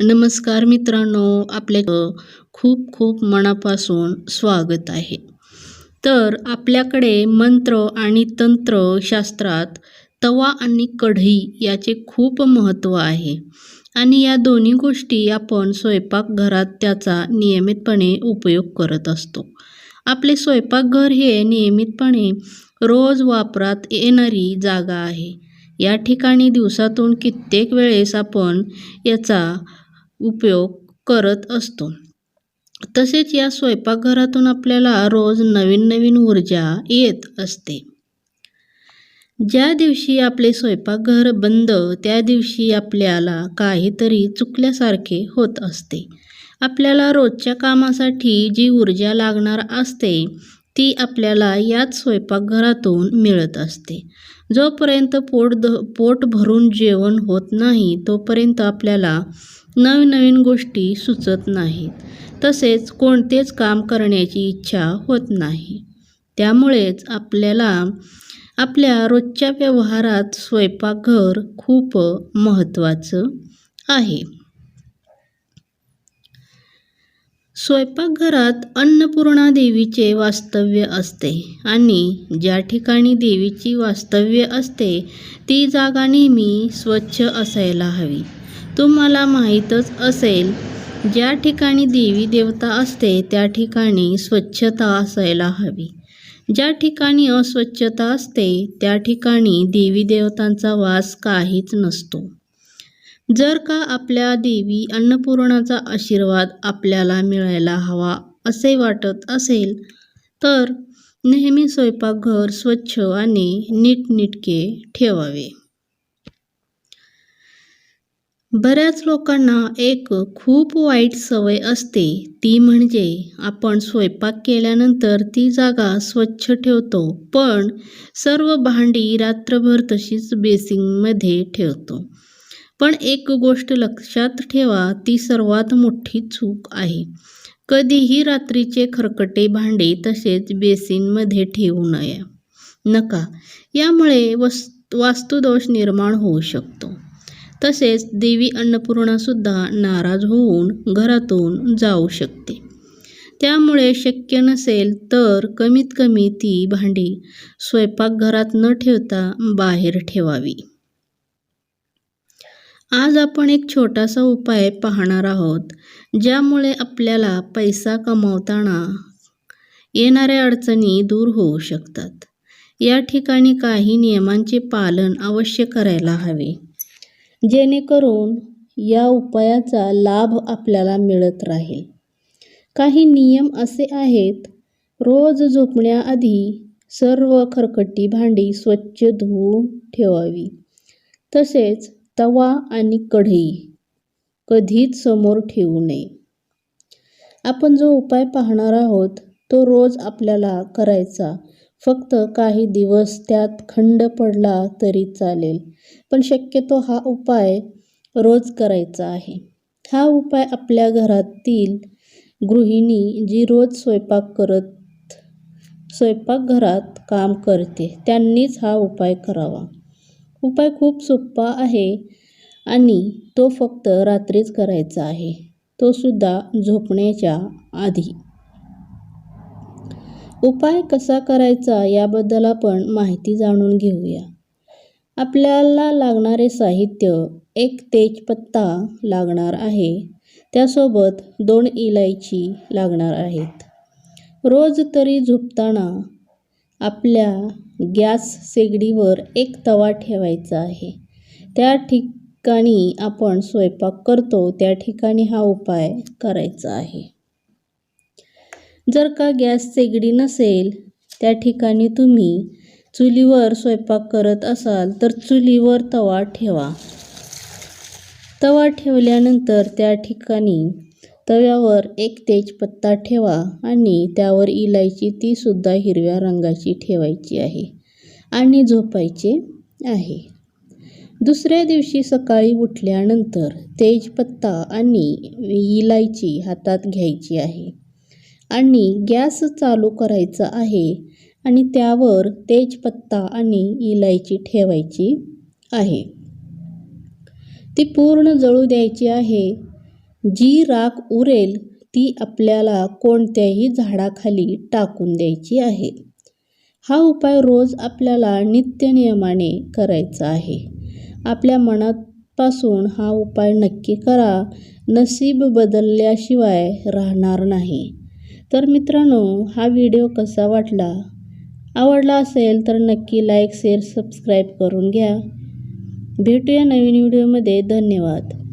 नमस्कार मित्रांनो आपले खूप खूप मनापासून स्वागत आहे. तर आपल्याकडे मंत्र आणि तंत्रशास्त्रात तवा आणि कढई याचे खूप महत्त्व आहे. आणि या दोन्ही गोष्टी आपण स्वयंपाकघरात त्याचा नियमितपणे उपयोग करत असतो. आपले स्वयंपाकघर हे नियमितपणे रोज वापरात येणारी जागा आहे. या ठिकाणी दिवसातून कित्येक वेळेस आपण याचा उपयोग करत असतो. तसेच या स्वयंपाकघरातून आपल्याला रोज नवीन नवीन ऊर्जा येत असते. ज्या दिवशी आपले स्वयंपाकघर बंद त्या दिवशी आपल्याला काहीतरी चुकल्यासारखे होत असते. आपल्याला रोजच्या कामासाठी जी ऊर्जा लागणार असते ती आपल्याला याच स्वयंपाकघरातून मिळत असते. जोपर्यंत पोट द पोट भरून जेवण होत नाही तोपर्यंत आपल्याला नवनवीन गोष्टी सुचत नाहीत. तसेच कोणतेच काम करण्याची इच्छा होत नाही. त्यामुळेच आपल्याला आपल्या रोजच्या व्यवहारात स्वयंपाकघर खूप महत्त्वाचं आहे. स्वयंपाकघरात अन्नपूर्णा देवीचे वास्तव्य असते आणि ज्या ठिकाणी देवीची वास्तव्य असते ती जागा नेहमी स्वच्छ असायला हवी. तुम्हाला माहीतच असेल ज्या ठिकाणी देवी देवता असते त्या ठिकाणी स्वच्छता असायला हवी. ज्या ठिकाणी अस्वच्छता असते त्या ठिकाणी देवी देवतांचा वास काहीच नसतो. जर का आपल्या देवी अन्नपूर्णाचा आशीर्वाद आपल्याला मिळायला हवा असे वाटत असेल तर नेहमी स्वयंपाकघर स्वच्छ आणि नीटनिटके ठेवावे. बऱ्याच लोकांना एक खूप वाईट सवय असते. ती म्हणजे आपण स्वयंपाक केल्यानंतर ती जागा स्वच्छ ठेवतो पण सर्व भांडी रात्रभर तशीच बेसिंगमध्ये ठेवतो. पण एक गोष्ट लक्षात ठेवा ती सर्वात मोठी चूक आहे. कधीही रात्रीचे खरकटे भांडे तसेच बेसिनमध्ये ठेवू नये नका. यामुळे वस वास्तुदोष निर्माण होऊ शकतो. तसेच देवी अन्नपूर्णासुद्धा नाराज होऊन घरातून जाऊ शकते. त्यामुळे शक्य नसेल तर कमीत कमी ती भांडी स्वयंपाकघरात न ठेवता बाहेर ठेवावी. आज आपण एक छोटासा उपाय पाहणार आहोत ज्यामुळे आपल्याला पैसा कमावताना येणाऱ्या अडचणी दूर होऊ शकतात. या ठिकाणी काही नियमांचे पालन अवश्य करायला हवे. जेणेकरून या उपायाचा लाभ आपल्याला मिळत राहील. काही नियम असे आहेत रोज झोपण्याआधी सर्व खरकटी भांडी स्वच्छ धुवून ठेवावी. तसेच तवा आणि कढई कधीच समोर ठेवू नये. आपण जो उपाय पाहणार आहोत तो रोज आपल्याला करायचा फक्त काही दिवस त्यात खंड पडला तरी चालेल. पण शक्यतो हा उपाय रोज करायचा आहे. हा उपाय आपल्या घरातील गृहिणी जी रोज स्वयंपाक करत स्वयंपाकघरात काम करते त्यांनीच हा उपाय करावा. उपाय खूप सोपा आहे आणि तो फक्त रात्रीच करायचा आहे. तो सुद्धा झोपण्याच्या आधी. उपाय कसा करायचा याबद्दल आपण माहिती जाणून घेऊया. आपल्याला लागणारे साहित्य एक तेजपत्ता लागणार आहे. त्यासोबत दोन इलायची लागणार आहेत. रोज तरी झोपताना आपल्या गॅस शेगडीवर एक तवा ठेवायचा आहे. त्या ठिकाणी आपण स्वयंपाक करतो त्या ठिकाणी हा उपाय करायचा आहे. जर का गॅस शेगडी नसेल त्या ठिकाणी तुम्ही चुलीवर स्वयंपाक करत असाल तर चुलीवर तवा ठेवा. तवा ठेवल्यानंतर त्या ठिकाणी तव्यावर एक तेजपत्ता ठेवा आणि त्यावर इलायची तीसुद्धा हिरव्या रंगाची ठेवायची आहे आणि झोपायचे आहे. दुसऱ्या दिवशी सकाळी उठल्यानंतर तेजपत्ता आणि इलायची हातात घ्यायची आहे. आणि गॅस चालू करायचा आहे आणि त्यावर तेजपत्ता आणि इलायची ठेवायची आहे. ती पूर्ण जळू द्यायची आहे. जी राख उरेल ती आपल्याला कोणत्याही झाडाखाली टाकून द्यायची आहे. हा उपाय रोज आपल्याला नित्यनियमाने करायचा आहे. आपल्या मनापासून हा उपाय नक्की करा. नसीब बदलल्याशिवाय राहणार नाही. तर मित्रांनो हा व्हिडिओ कसा वाटला? आवडला असेल तर नक्की लाईक शेअर सबस्क्राईब करून घ्या. भेटूया नवीन व्हिडिओमध्ये. धन्यवाद.